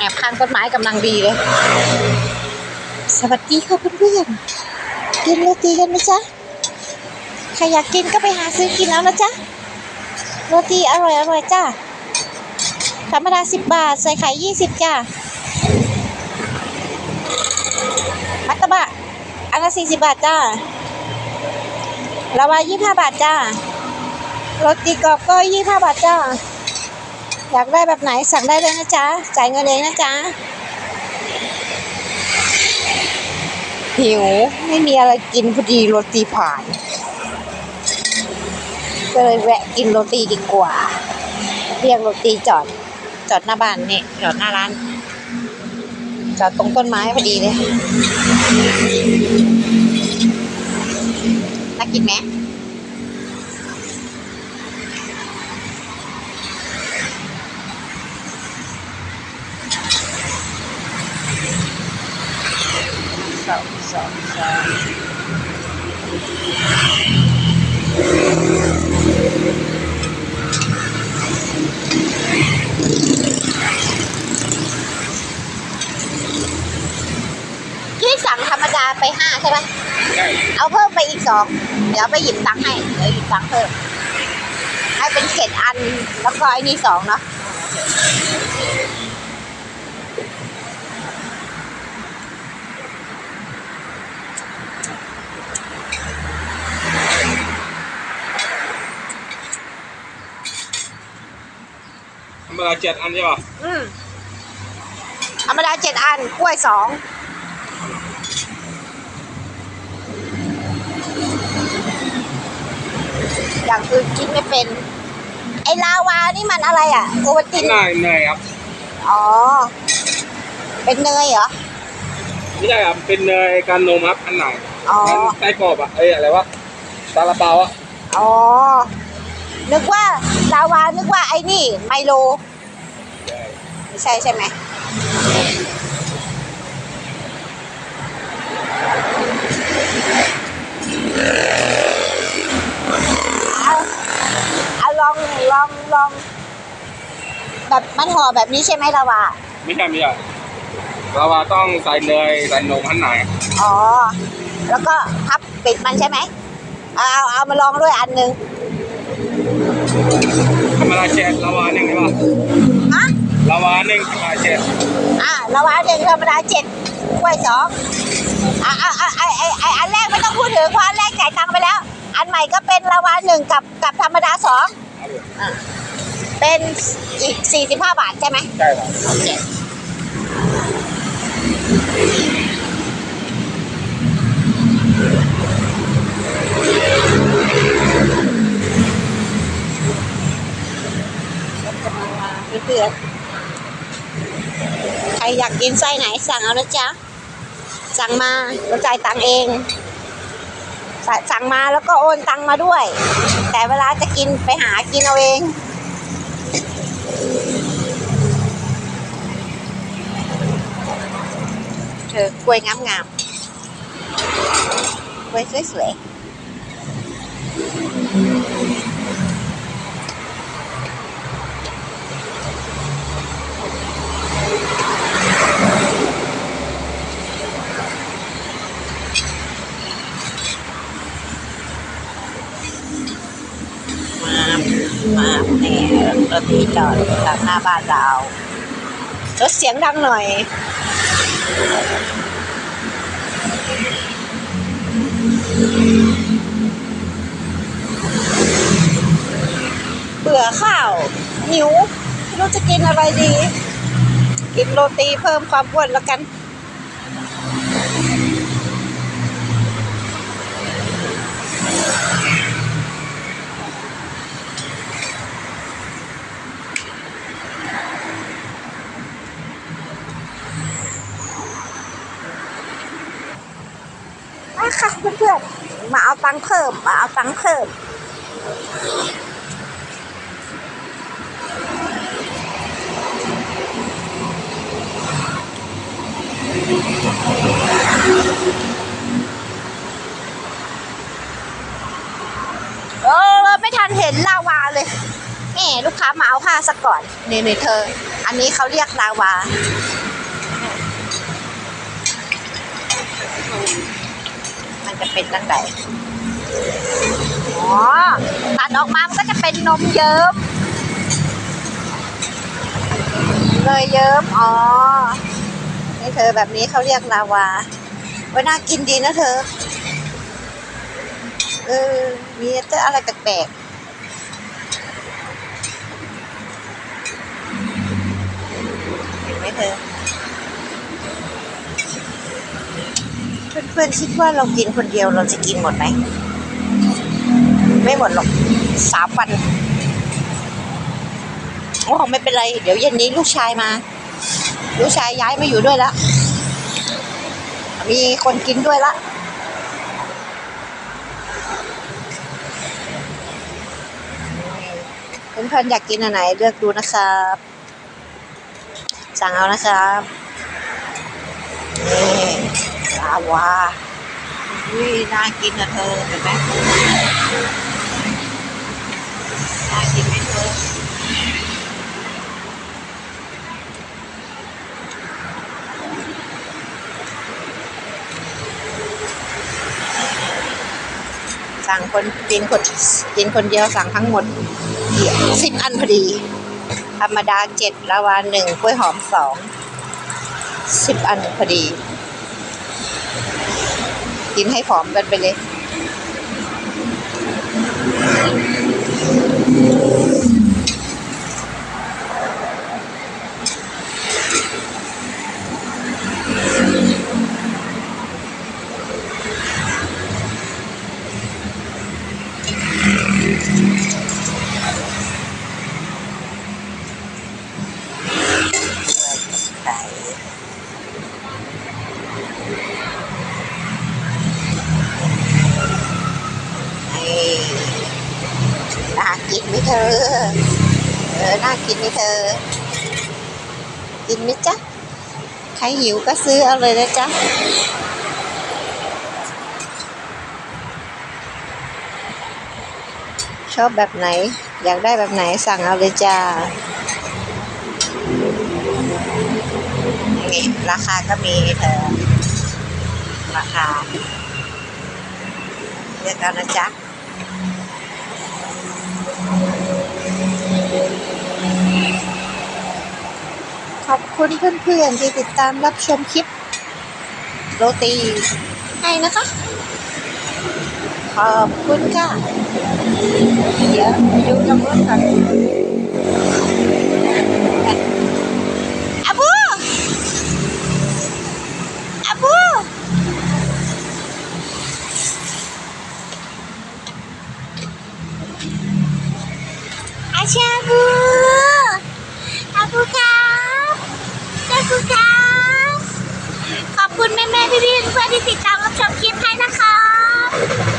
แอบข้างต้นไม้กำลังดีเลย สวัสดีค่ะเพื่อนๆกินโรตีกันไหมจ๊ะใครอยากกินก็ไปหาซื้อกินแล้วนะจ๊ะโรตีอร่อยอร่อยจ้าธรรมดาสิบบาท ใส่ไข่ยี่สิบจ้ามัตตบะอันละสี่สิบบาทจ้าลาวายี่ห้าบาทจ้าโรตีกรอบก็ยี่ห้าบาทจ้า อยากได้แบบไหนสั่งได้เลยนะจ๊ะ จ่ายเงินเองนะจ๊ะ หิว ไม่มีอะไรกินพอดีโรตีผ่าน ก็เลยแวะกินโรตีดีกว่า เรียกโรตีจอด จอดหน้าบ้านนี่จอดหน้าร้านจอดตรงต้นไม้พอดีเลยน่ากินไหม สองสองสองที่สั่งธรรมดาไปห้าใช่ไหมเอาเพิ่มไปอีกสองเดี๋ยวไปหยิบตังค์ให้ เดี๋ยวหยิบตังค์เพิ่ม ให้เป็นเจ็ดอัน แล้วก็ไอ้นี่สองเนาะ ดาเจ็ดอันใช่ป่ะอืมธรรมดาเจ็ดอัน กล้วยสอง อย่างอื่นกินไม่เป็น ไอ้ลาวานี่มันอะไรอะ โอวัลตินหน้าเนยครับอ๋อ เป็นเนยเหรอ ไม่ใช่ครับเป็นเนยการนมครับอันไหนอ๋อ อันไส้กรอบอะเอ้ยอะไรวะซาลาเปาอะอ๋อ นึกว่าลาวา นึกว่าไอ้นี่ ไมโลไม่ ใช่ใช่ไหมเอาเอาลองลองลอง แบบมันห่อแบบนี้ใช่ไหมลาวาไม่ใช่ไม่ใช่เราว่าต้องใส่เนยใส่นมอันไหนอ๋อ แล้วก็พับปิดมันใช่ไหมเอาเอาเอามาลองด้วยอันหนึ่งธรรมดาเจ็ดลาวาหนึ่งใช่ป่ะ ฮะลาวาหนึ่งธรรมดาเจ็ดอะลาวาหนึ่งธรรมดาเจ็ดกล้วยสองอะอะอะไอไอไออันแรกไม่ต้องพูดถึงเพราะอันแรกจ่ายตังค์ไปแล้ว อันใหม่ก็เป็นลาวาหนึ่งกับกับธรรมดาสองเอาเลยเป็นอีกสี่สิบห้าบาทใช่ไหมใช่ครับโอเคเพื่อนๆใคร อยากกินไส้ไหนสั่งเอานะจ๊ะ สั่งมาเราจ่ายตังเองสสั่งมาแล้วก็โอนตังมาด้วย แต่เวลาจะกินไปหากินเอาเองเธอกล้วยงามๆกล้วยสวยๆ มาเนี่ยรถที่จอดตามหน้าบ้านเราลดเสียงดังหน่อย เบื่อข้าวหิวไม่รู้จะกินอะไรดี กินโรตีเพิ่มความอ้วนแล้วกัน มาค่ะ เพื่อนๆ มาเอาตังค์เพิ่ม มาเอาตังค์เพิ่ม เออไม่ทันเห็นลาวาเลยแหมลูกค้ามาเอาผ้าสักก่อนนี่นี่เธอ อันนี้เขาเรียกลาวา มันจะเป็นตั้งแต่อ๋อตัดออกมา มันก็จะเป็นนมเยิ้มเลยเยิ้มอ๋อนี่เธอแบบนี้เขาเรียกลาวาไว้น่ากินดีนะเธอ เออ มีแต่อะไรแปลกๆเห็นไหมเธอ เพื่อนคิดว่าเรากินคนเดียวเราจะกินหมดไหม ไม่หมดหรอกสามวันโอ้ไม่เป็นไร เดี๋ยวเย็นนี้ลูกชายมา ลูกชายย้ายมาอยู่ด้วยแล้วมีคนกินด้วยละเพื่อนๆอยากกินอันไหนเลือกดูนะครับ สั่งเอานะครับนี่าวาอุ้ยน่ากินนะเธอเห็นไหมน่ากินไหมเธอสั่งคนกินคนกินคนเดียวสั่งทั้งหมดสิบอันพอดี ธรรมดาเจ็ดละวานหนึ่งกล้วยหอมสองสิบอันพอดี กินให้ผอมกันไปเลยากินไหมเธอ เออ น่ากินไหมเธอ กินไหมจ๊ะ ใครหิวก็ซื้อเอาเลยนะจ๊ะชอบแบบไหน อยากได้แบบไหนสั่งเอาเลยจ้า นี่ราคาก็มีเธอ ราคาเลือกเอานะจ๊ะ ขอบคุณเพื่อนๆที่ติดตามรับชมคลิป โรตีให้นะคะ ขอบคุณค่ะ เดี๋ยวไปดูน้ำรถกันอาบู อาบู อาชาบูอาบูครับอาบูครับขอบคุณแม่แม่ๆพี่พี่ๆเพื่อนที่ติดตามรับชมคลิปให้นะครับ